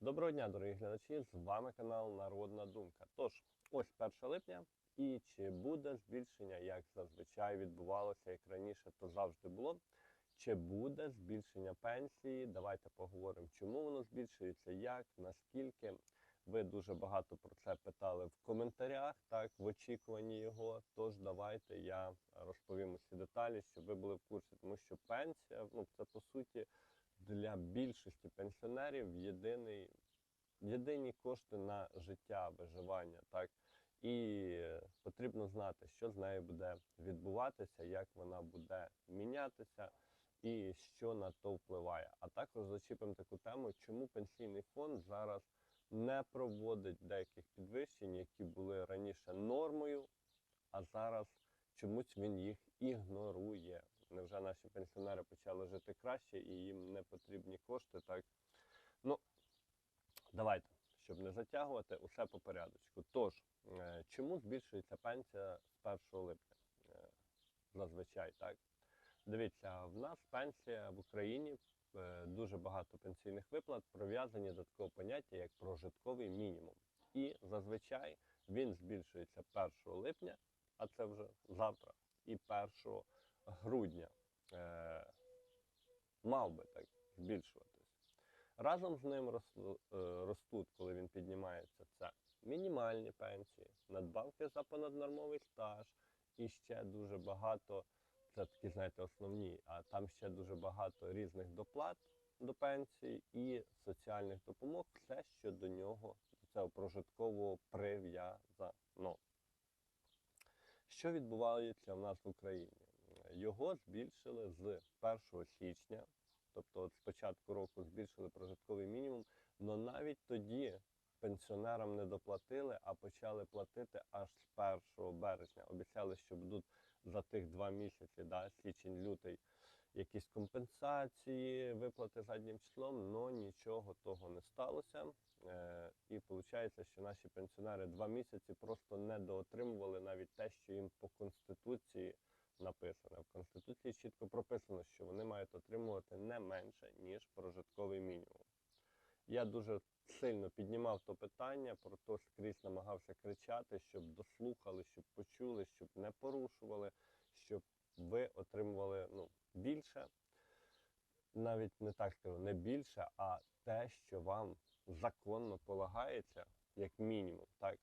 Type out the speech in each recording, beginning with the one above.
Доброго дня, дорогі глядачі! З вами канал Народна Думка. Тож, ось 1 липня, і чи буде збільшення, як зазвичай відбувалося, як раніше, то завжди було. Чи буде збільшення пенсії? Давайте поговоримо, чому воно збільшується, як, наскільки. Ви дуже багато про це питали в коментарях, так, в очікуванні його. Тож давайте я розповім усі деталі, щоб ви були в курсі, тому що пенсія, ну це по суті для більшості пенсіонерів єдиний, єдині кошти на життя, виживання. Так? І потрібно знати, що з нею буде відбуватися, як вона буде мінятися і що на то впливає. А також зачіпимо таку тему, чому пенсійний фонд зараз не проводить деяких підвищень, які були раніше нормою, а зараз чомусь він їх ігнорує. Невже наші пенсіонери почали жити краще і їм не потрібні кошти? Так ну давайте, щоб не затягувати, усе по порядочку. Тож, е, чому збільшується пенсія з 1 липня? Е, Зазвичай так. Дивіться, в нас пенсія в Україні е, дуже багато пенсійних виплат прив'язані до такого поняття, як прожитковий мінімум. І зазвичай він збільшується 1 липня, а це вже завтра, і 1 грудня е, мав би так збільшуватись. Разом з ним е, ростуть, коли він піднімається, це мінімальні пенсії, надбавки за понаднормовий стаж і ще дуже багато, це такі, знаєте, основні, а там ще дуже багато різних доплат до пенсії і соціальних допомог, все, що до нього, до цього прожиткового прив'язано. Що відбувається в нас в Україні? Його збільшили з 1 січня, тобто от з початку року збільшили прожитковий мінімум, але навіть тоді пенсіонерам не доплатили, а почали платити аж з 1 березня. Обіцяли, що будуть за тих два місяці, да, січень, лютий, якісь компенсації, виплати заднім числом, але нічого того не сталося. Е, і виходить, що наші пенсіонери два місяці просто не доотримували навіть те, що їм по конституції написано. В конституції чітко прописано, що вони мають отримувати не менше ніж прожитковий мінімум. Я дуже сильно піднімав то питання, про то скрізь намагався кричати, щоб дослухали, щоб почули, щоб не порушували, щоб ви отримували ну, більше, навіть не так скажу, не більше, а те, що вам законно полагається, як мінімум. так?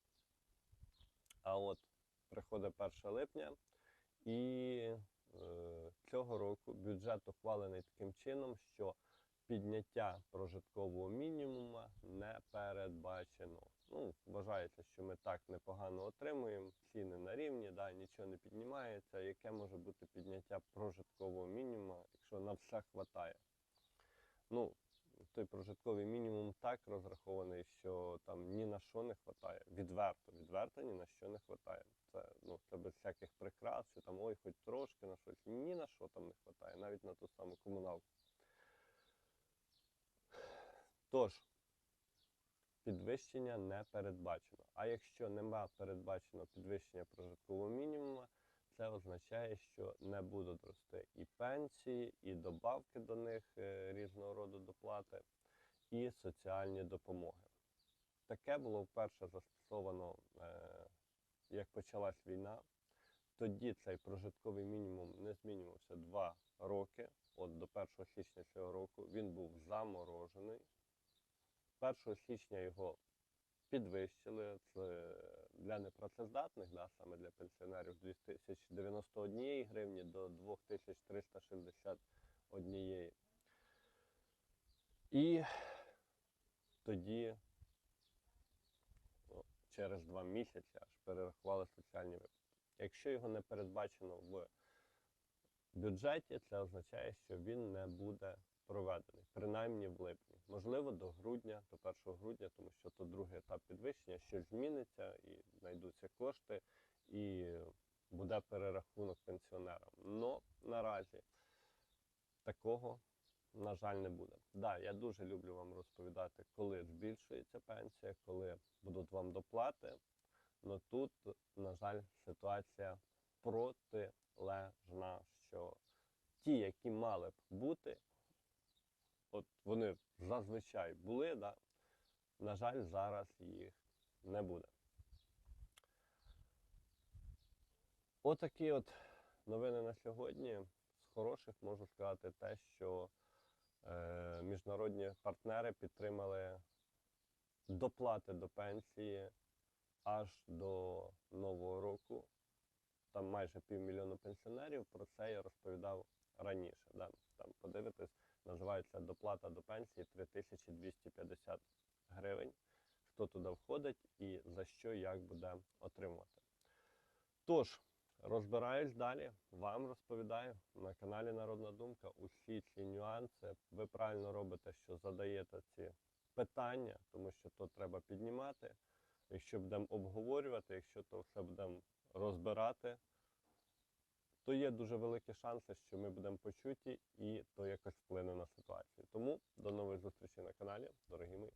А от приходить 1 липня, і е, цього року бюджет ухвалений таким чином, що підняття прожиткового мінімуму не передбачено. Ну, вважається, що ми так непогано отримуємо, ціни на рівні, да, нічого не піднімається. Яке може бути підняття прожиткового мінімуму, якщо на все хватає? Ну, той прожитковий мінімум так розрахований, що там ні на що не вистачає. Відверто, відверто ні на що не вистачає. Це, ну, це без всяких прикрас, що там ой, хоч трошки на щось. Ні на що там не вистачає, навіть на ту саму комуналку. Тож, підвищення не передбачено. А якщо нема передбачено підвищення прожиткового мінімуму, це означає, що не будуть рости і пенсії, і добавки до них е, різного роду доплати, і соціальні допомоги. Таке було вперше застосовано, е, як почалась війна. Тоді цей прожитковий мінімум не змінювався два роки. От до 1 січня цього року він був заморожений. 1 січня його підвищили. Це для непрацездатних, да, саме для пенсіонерів, з 2091 гривні до 2361. І тоді через два місяці аж перерахували соціальні виплати. Якщо його не передбачено в бюджеті, це означає, що він не буде проведений, принаймні в липні. Можливо, до грудня, до 1 грудня, тому що то другий етап підвищення, щось зміниться і знайдуться кошти, і буде перерахунок пенсіонерам. Но наразі такого, на жаль, не буде. Да, я дуже люблю вам розповідати, коли збільшується пенсія, коли будуть вам доплати. але тут, на жаль, ситуація протилежна, що ті, які мали б бути, от вони зазвичай були, да, На жаль, зараз їх не буде. Отакі от новини на сьогодні. З хороших можу сказати те, що е, міжнародні партнери підтримали доплати до пенсії аж до нового року. Там майже півмільйона пенсіонерів. Про це я розповідав раніше. Да? Там подивитись, називається доплата до пенсії 3250 гривень. Хто туди входить і за що як буде отримувати. Тож, розбираюсь далі, вам розповідаю на каналі Народна Думка усі ці нюанси. Ви правильно робите, що задаєте ці питання, тому що то треба піднімати. Якщо будемо обговорювати, якщо то все будемо розбирати, то є дуже великі шанси, що ми будемо почуті і то якось вплине на ситуацію. Тому до нових зустрічей на каналі, дорогі мої.